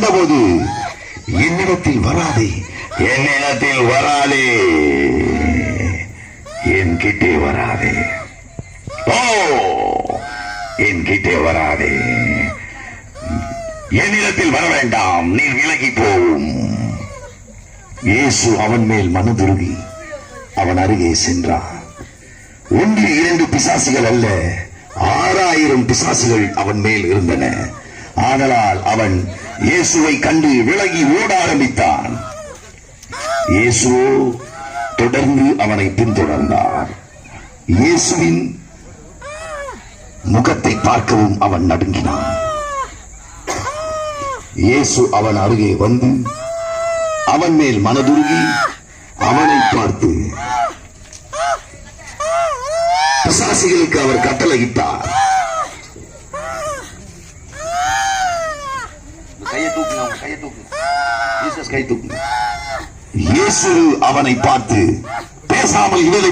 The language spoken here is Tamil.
வந்தபோது என்னிடத்தில் வராதே. என்னிடத்தில் வராதே. என் கிட்டே வராதே. ஓ என் கிட்டே வராதே. என்னிடத்தில் வர வேண்டாம். நீர் விலகி போவும் இயேசு அவன் மேல் மனதுருகி அவன் அருகே சென்றான். ஒன்று இரண்டு பிசாசுகள் அல்ல ஆறாயிரம் பிசாசுகள் அவன் மேல் இருந்தன. ஆதலால் அவன் இயேசுவை கண்டு விலகி ஓட ஆரம்பித்தான். இயேசுவோ தொடர்ந்து அவனை பின்தொடர்ந்தார். இயேசுவின் முகத்தை பார்க்கவும் அவன் நடுங்கினான். இயேசு அவன் அருகே வந்து அவன் மேல் மனதுருகி அவனை பார்த்து பிசாசிகளுக்கு அவர் கட்டளையிட்டார். ஜீசஸ் கை தூக்குங்க இயேசு அவனை பார்த்து பேசாமல் இவனை